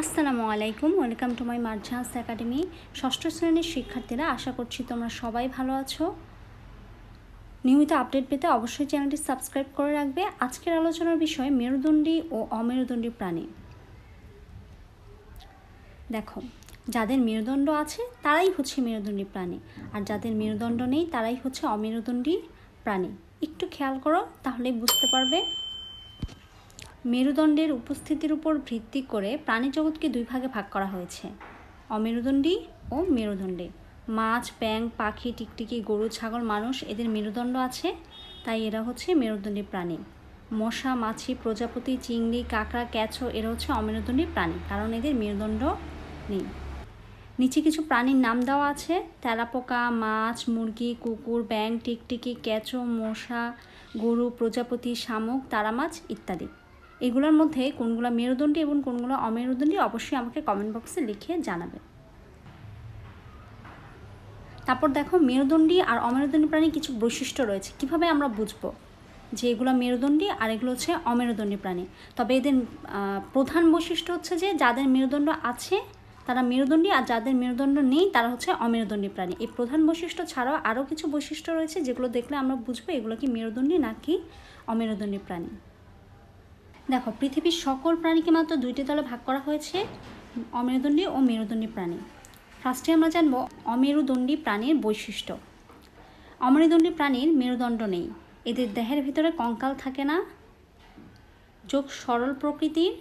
আসসালামু আলাইকুম, welcome to my Marjan's academy. ষষ্ঠ শ্রেণির শিক্ষার্থীরা, আশা করছি তোমরা সবাই ভালো আছো। নিয়মিত আপডেট পেতে অবশ্যই চ্যানেলটি সাবস্ক্রাইব করে রাখবে। আজকের আলোচনার বিষয় মেরুদণ্ডী ও অমেরুদণ্ডী প্রাণী। দেখো, যাদের মেরুদণ্ড আছে, তারাই হচ্ছে মেরুদণ্ডী প্রাণী। আর যাদের মেরুদণ্ড নেই, তারাই হচ্ছে অমেরুদণ্ডী প্রাণী। একটু খেয়াল করো, তাহলেই বুঝতে পারবে মেরুদণ্ডের উপস্থিতির উপর ভিত্তি করে প্রাণী জগৎকে দুই ভাগে ভাগ করা হয়েছে। অমেরুদণ্ডী ও মেরুদণ্ডী। মাছ ব্যাং পাখি, টিকটিকি, গরু, ছাগল, মানুষ এদের মেরুদণ্ড আছে, তাই এরা হচ্ছে মেরুদণ্ডী প্রাণী। মশা, মাছি, প্রজাপতি, চিংড়ি, কাঁকড়া, ক্যাচো এরা হচ্ছে অমেরুদণ্ডী প্রাণী, কারণ এদের মেরুদণ্ড নেই। নিচে কিছু প্রাণীর নাম দেওয়া আছে, তেলাপোকা, মাছ, মুরগি, কুকুর ব্যাং টিকটিকি, ক্যাচো, মশা, গরু, প্রজাপতি, শামুক, তারা মাছ ইত্যাদি। এগুলোর মধ্যে কোনগুলো মেরুদণ্ডী এবং কোনগুলো অমেরুদণ্ডী অবশ্যই আমাকে কমেন্ট বক্সে লিখে জানাবে। তারপর দেখো, মেরুদণ্ডী আর অমেরুদণ্ডী প্রাণী কিছু বৈশিষ্ট্য রয়েছে। কীভাবে আমরা বুঝব যে এগুলো মেরুদণ্ডী আর এগুলো হচ্ছে অমেরুদণ্ডী প্রাণী? তবে এদের প্রধান বৈশিষ্ট্য হচ্ছে যে যাদের মেরুদণ্ড আছে, তারা মেরুদণ্ডী আর যাদের মেরুদণ্ড নেই, তারা হচ্ছে অমেরুদণ্ডী প্রাণী। এই প্রধান বৈশিষ্ট্য ছাড়াও আরও কিছু বৈশিষ্ট্য রয়েছে যেগুলো দেখলে আমরা বুঝব এগুলো কি মেরুদণ্ডী নাকি অমেরুদণ্ডী প্রাণী। দেখো, পৃথিবীর সকল প্রাণীকে মাত্র দুইটি দলে ভাগ করা হয়েছে, অমেরুদণ্ডী ও মেরুদণ্ডী প্রাণী। ফার্স্টে আমরা জানব অমেরুদণ্ডী প্রাণীর বৈশিষ্ট্য। অমেরুদণ্ডী প্রাণীর মেরুদণ্ড নেই। এদের দেহের ভিতরে কঙ্কাল থাকে না, চোখ সরল প্রকৃতির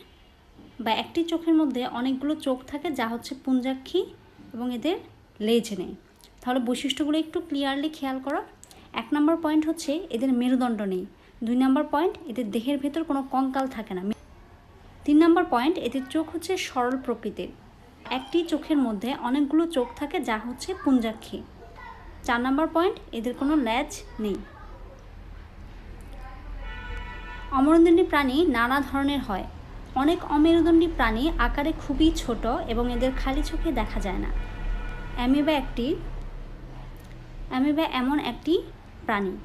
বা একটি চোখের মধ্যে অনেকগুলো চোখ থাকে যা হচ্ছে পুঞ্জাক্ষী এবং এদের লেজ নেই। তাহলে বৈশিষ্ট্যগুলো একটু ক্লিয়ারলি খেয়াল করো। এক নম্বর পয়েন্ট হচ্ছে এদের মেরুদণ্ড নেই। দুই নম্বর পয়েন্ট এদের দেহের ভেতর কোনো কঙ্কাল থাকে না। তিন নম্বর পয়েন্ট এদের চোখ হচ্ছে সরল প্রকৃতির। একটি চোখের মধ্যে অনেকগুলো চোখ থাকে যা হচ্ছে পুঞ্জাক্ষী। চার নম্বর পয়েন্ট, এদের কোনো ল্যাজ নেই। অমরদণ্ডী প্রাণী নানা ধরনের হয়। অনেক অমেরুদণ্ডী প্রাণী আকারে খুবই ছোট এবং এদের খালি চোখে দেখা যায় না। অ্যামিবা একটি অ্যামিবা এমন একটি প্রাণী।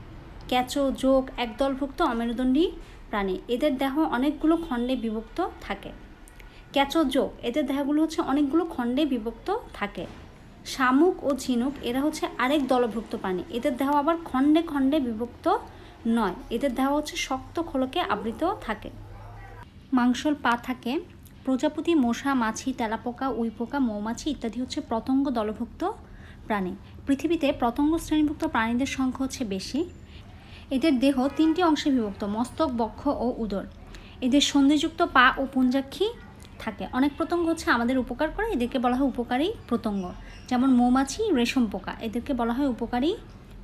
ক্যাচো যোগ একদলভুক্ত অমেরুদণ্ডী প্রাণী। এদের দেহ অনেকগুলো খণ্ডে বিভক্ত থাকে। ক্যাচো যোগ এদের দেহগুলো হচ্ছে অনেকগুলো খণ্ডে বিভক্ত থাকে। শামুক ও ঝিনুক, এরা হচ্ছে আরেক দলভুক্ত প্রাণী। এদের দেহ আবার খণ্ডে খণ্ডে বিভক্ত নয়। এদের দেহ হচ্ছে শক্ত খোলকে আবৃত থাকে। মাংসল পা থাকে। প্রজাপতি, মশা, মাছি, তেলাপোকা, উইপোকা, মৌমাছি ইত্যাদি হচ্ছে পতঙ্গ দলভুক্ত প্রাণী। পৃথিবীতে পতঙ্গ শ্রেণীভুক্ত প্রাণীদের সংখ্যা হচ্ছে বেশি। এদের দেহ তিনটি অংশে বিভক্ত, মস্তক, বক্ষ ও উদর। এদের সন্ধিযুক্ত পা ও পুঞ্জাক্ষী থাকে। অনেক পতঙ্গ হচ্ছে আমাদের উপকার করে, এদেরকে বলা হয় উপকারী পতঙ্গ যেমন মৌমাছি, রেশম পোকা, এদেরকে বলা হয় উপকারী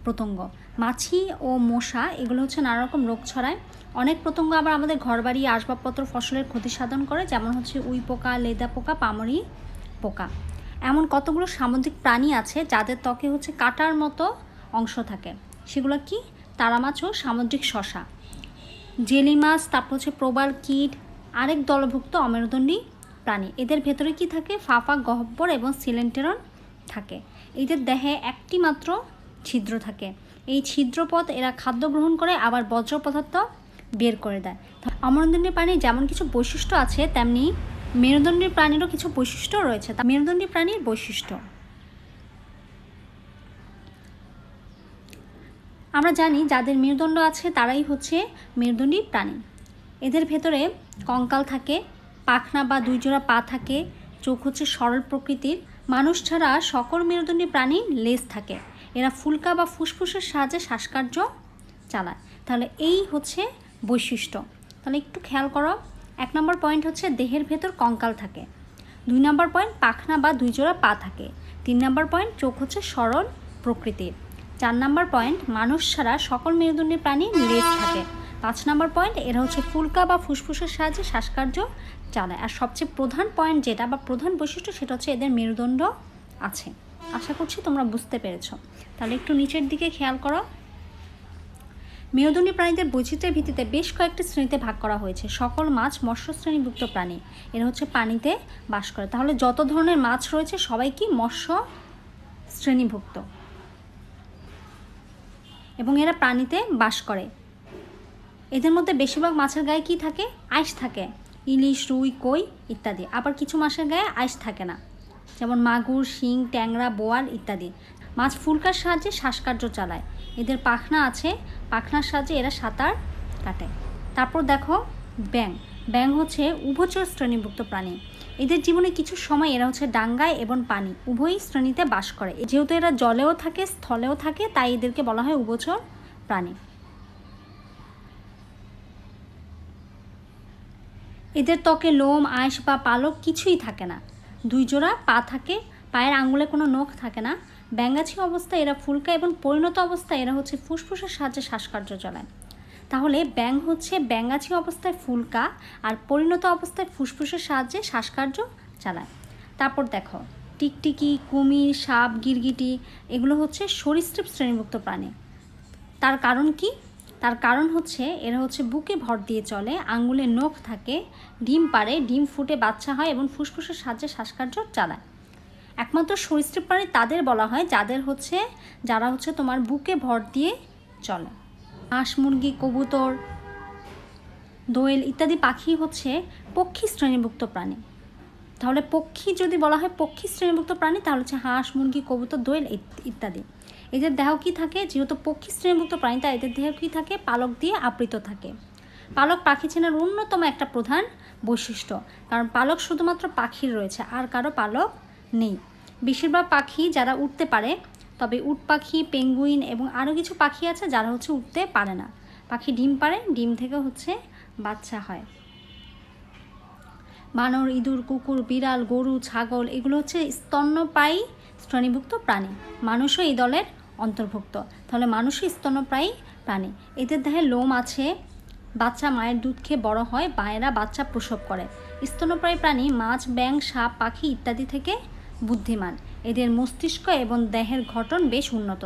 পতঙ্গ মাছি ও মশা, এগুলো হচ্ছে নানা রকম রোগ ছড়ায়। অনেক পতঙ্গ আবার আমাদের ঘরবাড়ি, আসবাবপত্র, ফসলের ক্ষতি সাধন করে, যেমন হচ্ছে উই পোকা, লেদা পোকা, পামরি পোকা। এমন কতগুলো সামুদ্রিক প্রাণী আছে যাদের ত্বকে হচ্ছে কাটার মতো অংশ থাকে? সেগুলো কি? তারা মাছ ও সামুদ্রিক শশা। জেলি মাছ তারপর হচ্ছে প্রবাল কীট, আরেক দলভুক্ত অমেরুদণ্ডী প্রাণী। এদের ভেতরে কি থাকে? ফাফা গহ্বর এবং সিলেন্টেরন থাকে। এদের দেহে একটি মাত্র ছিদ্র থাকে। এই ছিদ্রপথ এরা খাদ্য গ্রহণ করে, আবার বজ্র পদার্থ বের করে দেয়। অমরদণ্ডী প্রাণীর যেমন কিছু বৈশিষ্ট্য আছে, তেমনি মেরুদণ্ডী প্রাণীরও কিছু বৈশিষ্ট্য রয়েছে। তা মেরুদণ্ডী প্রাণীর বৈশিষ্ট্য। আমরা জানি যাদের মেরুদণ্ড আছে তারাই হচ্ছে মেরুদণ্ডী প্রাণী। এদের ভেতরে কঙ্কাল থাকে, পাখনা বা দুই জোড়া পা থাকে, চোখ হচ্ছে সরল প্রকৃতির। মানুষ ছাড়া সকল মেরুদণ্ডী প্রাণী লেজ থাকে। এরা ফুলকা বা ফুসফুসের সাহায্যে শ্বাসকার্য চালায়। তাহলে এই হচ্ছে বৈশিষ্ট্য। তাহলে একটু খেয়াল করো, এক নম্বর পয়েন্ট হচ্ছে দেহের ভেতর কঙ্কাল থাকে। দুই নম্বর পয়েন্ট পাখনা বা দুই জোড়া পা থাকে। তিন নম্বর পয়েন্ট চোখ হচ্ছে সরল প্রকৃতির। চার নম্বর পয়েন্ট, মানুষ ছাড়া সকল মেরুদণ্ডী প্রাণী লেজ থাকে। পাঁচ নম্বর পয়েন্ট, এরা হচ্ছে ফুলকা বা ফুসফুসের সাহায্যে শ্বাসকার্য চালায়। আর সবচেয়ে প্রধান পয়েন্ট যেটা বা প্রধান বৈশিষ্ট্য, সেটা হচ্ছে এদের মেরুদণ্ড আছে। আশা করছি তোমরা বুঝতে পেরেছ। তাহলে একটু নিচের দিকে খেয়াল করো। মেরুদণ্ডী প্রাণীদের বৈচিত্র্যের ভিত্তিতে বেশ কয়েকটি শ্রেণীতে ভাগ করা হয়েছে। সকল মাছ মৎস্য শ্রেণীভুক্ত প্রাণী। এরা হচ্ছে পানিতে বাস করে। তাহলে যত ধরনের মাছ রয়েছে, সবাই কি মৎস্য শ্রেণীভুক্ত এবং এরা প্রাণীতে বাস করে। এদের মধ্যে বেশিরভাগ মাছের গায়ে কি থাকে? আইস থাকে। ইলিশ, রুই, কই ইত্যাদি। আবার কিছু মাছের গায়ে আইস থাকে না। যেমন মাগুর, শিং, ট্যাংরা, বোয়াল ইত্যাদি। মাছ ফুলকার সাহায্যে শ্বাসকার্য চালায়। এদের পাখনা আছে। পাখনার সাহায্যে এরা সাঁতার কাটে। তারপর দেখো ব্যাং ব্যাং হচ্ছে উভচর শ্রেণীভুক্ত প্রাণী। এদের জীবনে কিছু সময় এরা হচ্ছে ডাঙ্গায় এবং পানি, উভয়ই শ্রেণীতে বাস করে। যেহেতু এরা জলেও থাকে, স্থলেও থাকে, তাই এদেরকে বলা হয় উভচর প্রাণী। এদের ত্বকে লোম, আঁশ বা পালক কিছুই থাকে না। দুই জোড়া পা থাকে, পায়ের আঙুলে কোনো নখ থাকে না। ব্যাঙ্গাছি অবস্থায় এরা ফুলকা এবং পরিণত অবস্থায় এরা হচ্ছে ফুসফুসের সাহায্যে শ্বাসকার্য চালায়। তাহলে ব্যাং হচ্ছে ব্যাঙ্গাছি অবস্থায় ফুলকা আর পরিণত অবস্থায় ফুসফুসের সাহায্যে শ্বাসকার্য চালায়। তারপর দেখো, টিকটিকি, কুমির, সাপ, গিরগিটি, এগুলো হচ্ছে সরীসৃপ শ্রেণীভুক্ত প্রাণী। তার কারণ কি? তার কারণ হচ্ছে এরা হচ্ছে বুকে ভর দিয়ে চলে, আঙ্গুলে নখ থাকে, ডিম পারে ডিম ফুটে বাচ্চা হয় এবং ফুসফুসের সাহায্যে শ্বাসকার্য চালায়। একমাত্র সরীসৃপ প্রাণী তাদের বলা হয়, যাদের হচ্ছে, যারা হচ্ছে তোমার বুকে ভর দিয়ে চলে। হাঁস মুরগি, কবুতর, দোয়েল ইত্যাদি পাখি হচ্ছে পক্ষী শ্রেণীভুক্ত প্রাণী। তাহলে পক্ষী যদি বলা হয় পক্ষী শ্রেণীভুক্ত প্রাণী, তাহলে হচ্ছে হাঁস, মুরগি, কবুতর, দোয়েল ইত্যাদি। এদের দেহ কী থাকে? যেহেতু পক্ষী শ্রেণীভুক্ত প্রাণী, তাই এদের দেহ কী থাকে? পালক দিয়ে আবৃত থাকে। পালক পাখি চেনার অন্যতম একটা প্রধান বৈশিষ্ট্য। কারণ পালক শুধুমাত্র পাখির রয়েছে, আর কারও পালক নেই। বেশিরভাগ পাখি যারা উঠতে পারে তবে উট পাখি, পেঙ্গুইন এবং আরও কিছু পাখি আছে যারা হচ্ছে উঠতে পারে না। পাখি ডিম পারে ডিম থেকে হচ্ছে বাচ্চা হয়। বানর, ইঁদুর, কুকুর, বিড়াল, গরু, ছাগল এগুলো হচ্ছে স্তন্যপায়ী শ্রেণীভুক্ত প্রাণী। মানুষও এই দলের অন্তর্ভুক্ত। তাহলে মানুষই স্তন্যপ্রায়ী প্রাণী। এদের দেহে লোম আছে, বাচ্চা মায়ের দুধ খেয়ে বড় হয়, মায়েরা বাচ্চা প্রসব করে। স্তন্যপ্রায়ী প্রাণী মাছ ব্যাং সাপ, পাখি ইত্যাদি থেকে বুদ্ধিমান। এদের মস্তিষ্ক এবং দেহের গঠন বেশ উন্নত